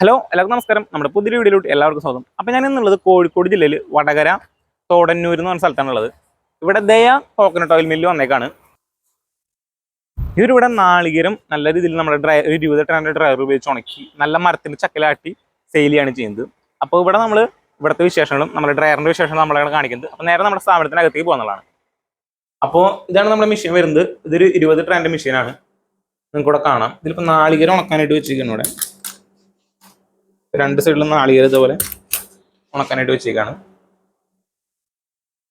Hello എല്ലാവർക്കും നമസ്കാരം. നമ്മുടെ പുതിയ വീഡിയോയിലോട്ട് എല്ലാവർക്കും സ്വാഗതം. അപ്പോൾ ഞാൻ ഇന്നുള്ളത് കോഴിക്കോട് ജില്ലയിൽ വടകര തോടന്നൂർ എന്ന് പറഞ്ഞ സ്ഥലത്താണുള്ളത്. ഇവിടെ ദയ കോക്കനട്ട് ഓയിൽ മില്ല് വന്നേക്കാണ്. ഇവരിവിടെ നാളികരം നല്ല രീതിയിൽ നമ്മുടെ ഡ്രൈ ഒരു ഇരുപത് ടണ്ണിന്റെ ഡ്രൈവർ ഉപയോഗിച്ച് ഉണക്കി നല്ല മരത്തിന്റെ ചക്കലാട്ടി സെയിൽ ചെയ്യാണ് ചെയ്യുന്നത്. അപ്പോൾ ഇവിടെ നമ്മൾ ഇവിടുത്തെ വിശേഷങ്ങളും നമ്മുടെ ഡ്രൈവറിന്റെ വിശേഷങ്ങളും നമ്മളാണ് കാണിക്കുന്നത്. അപ്പോൾ നേരെ നമ്മുടെ സ്ഥാപനത്തിനകത്തേക്ക് പോകുന്നതാണ്. അപ്പോൾ ഇതാണ് നമ്മുടെ മെഷീൻ വരുന്നത്. ഇതൊരു ഇരുപത് ട്രാന്റെ മെഷീനാണ് നിങ്ങൾക്കൂടെ കാണാം. ഇതിലിപ്പോൾ നാളികേരം ഉണക്കാനായിട്ട് വെച്ചിരിക്കുന്നു ഇവിടെ. രണ്ട് സൈഡിലും നാളികേരം ഇതുപോലെ ഉണക്കാനായിട്ട് വെച്ചേക്കാണ്.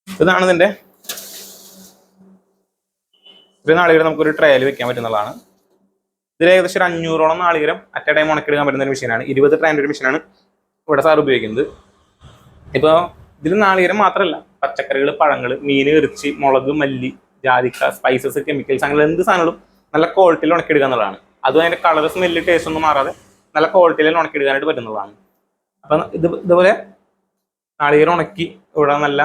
ഇതാണ് ഇതിന്റെ ഒരു നമുക്ക് നമുക്കൊരു ട്രയൽ വെക്കാൻ പറ്റുന്നതാണ്. ഇതിൽ ഏകദേശം ഒരു അഞ്ഞൂറോളം നാളികരം അറ്റ് ടൈം ഉണക്കിയെടുക്കാൻ പറ്റുന്ന ഒരു മെഷീനാണ് ഇരുപത് ട്രാന്റെ ഒരു മെഷീനാണ് ഇവിടെ സാർ ഉപയോഗിക്കുന്നത്. ഇപ്പോൾ ഇതിൽ നാളികരം മാത്രമല്ല പച്ചക്കറികൾ പഴങ്ങൾ മീൻ ഇറച്ചി മുളക് മല്ലി ജാതിക്ക സ്പൈസസ് കെമിക്കൽസ് അങ്ങനെ എന്ത് സാധനങ്ങളും നല്ല ക്വാളിറ്റിയിൽ ഉണക്കിയെടുക്കുക എന്നുള്ളതാണ്. അതും അതിന്റെ കളർ സ്മെല്ല് ടേസ്റ്റ് ഒന്നും മാറാതെ നല്ല ക്വാളിറ്റിയിൽ ഉണക്കിയെടുക്കാനായിട്ട് പറ്റുന്നതാണ്. അപ്പം ഇത് ഇതുപോലെ നാളികേരം ഉണക്കി ഇവിടെ നല്ല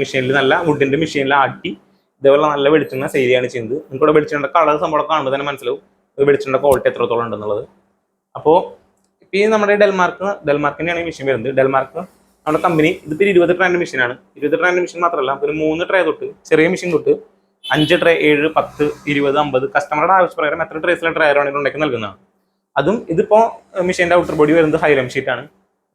മെഷീനിൽ നല്ല വുഡിന്റെ മെഷീനിൽ ആട്ടി ഇതേപോലെ നല്ല വെളിച്ചെണ്ണ സെയിൽ ചെയ്യുന്നത്. നിങ്ങൾക്ക് ഇവിടെ വെളിച്ചെണ്ണ കളർ സംഭവം കാണുമ്പോൾ തന്നെ മനസ്സിലാവും വെളിച്ചെണ്ണ ക്വാളിറ്റി എത്രത്തോളം ഉണ്ടെന്നുള്ളത്. അപ്പോൾ ഇപ്പോൾ ഈ നമ്മുടെ ഡെൽമാർക്ക് ഡെൽമാർക്കിന്റെയാണ് ഈ മെഷീൻ വരുന്നത്. ഡെൽമാർക്ക് നമ്മുടെ കമ്പനി ഇതിപ്പോൾ ഇരുപത് ട്രാൻഡ് മെഷീനാണ് ഇരുപത് ട്രാൻഡ് മെഷീൻ മാത്രമല്ല ഒരു മൂന്ന് ട്രേ തൊട്ട് ചെറിയ മെഷീൻ തൊട്ട് അഞ്ച് ട്രേ ഏഴ് പത്ത് ഇരുപത് അമ്പത് കസ്റ്റമറുടെ ആവശ്യപ്രകാരം എത്ര ട്രേസിലെ ട്രയർ ആണെങ്കിൽ ഉണ്ടാക്കി നൽകുന്നതാണ് അതും ഇതിപ്പോ മെഷീന്റെ ഔട്ടർ ബോഡി വരുന്നത് ഹൈലം ഷീറ്റാണ്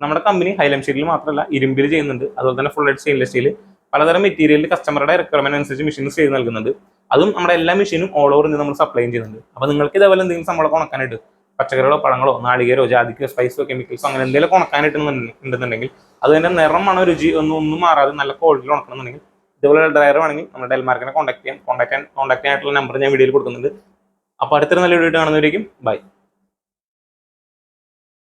നമ്മുടെ കമ്പനി ഹൈലം ഷീറ്റിൽ മാത്രമല്ല ഇരുമ്പിൽ ചെയ്യുന്നുണ്ട്. അതുപോലെ തന്നെ ഫുൾ ഹെഡ് സ്റ്റെയിൻലെസ് സ്റ്റീൽ പലതരം മെറ്റീരിയലിൽ കസ്റ്റമറുടെ റിക്വയർമെന്റ് അനുസരിച്ച് മെഷീൻ ചെയ്ത് നൽകുന്നുണ്ട്. അതും നമ്മുടെ എല്ലാ മെഷീനും ഓൾ ഓവർ നമ്മൾ സപ്ലൈ ചെയ്യുന്നുണ്ട്. അപ്പോൾ നിങ്ങൾക്ക് ഇതേപോലെ എന്തെങ്കിലും സംഭവം ഉണക്കാനായിട്ട് പച്ചക്കറികളോ പഴങ്ങളോ നാളികേരോ ജാതിക്കോ സ്പൈസോ കെമിക്കൽസോ അങ്ങനെ എന്തെങ്കിലും ഉണക്കാനായിട്ട് ഉണ്ടെന്നുണ്ടെങ്കിൽ അതിന്റെ നിറം മണോ രുചി ഒന്നും ഒന്നും മാറാതെ നല്ല ക്വാളിറ്റിയിൽ ഉണക്കണമെന്നുണ്ടെങ്കിൽ ഇതുപോലെ ഡ്രൈവർ വേണമെങ്കിൽ നമ്മുടെ ഡെൽമാർക്കിനെ കോൺടാക്ട് ചെയ്യാം. കോൺടാക്ട് കോൺടാക്ട് ചെയ്യാനായിട്ടുള്ള നമ്പർ ഞാൻ വീഡിയോയിൽ കൊടുക്കുന്നുണ്ട്. അപ്പോൾ അടുത്തൊരു നല്ല വീഡിയോ കാണുന്നവരേക്കും ബൈ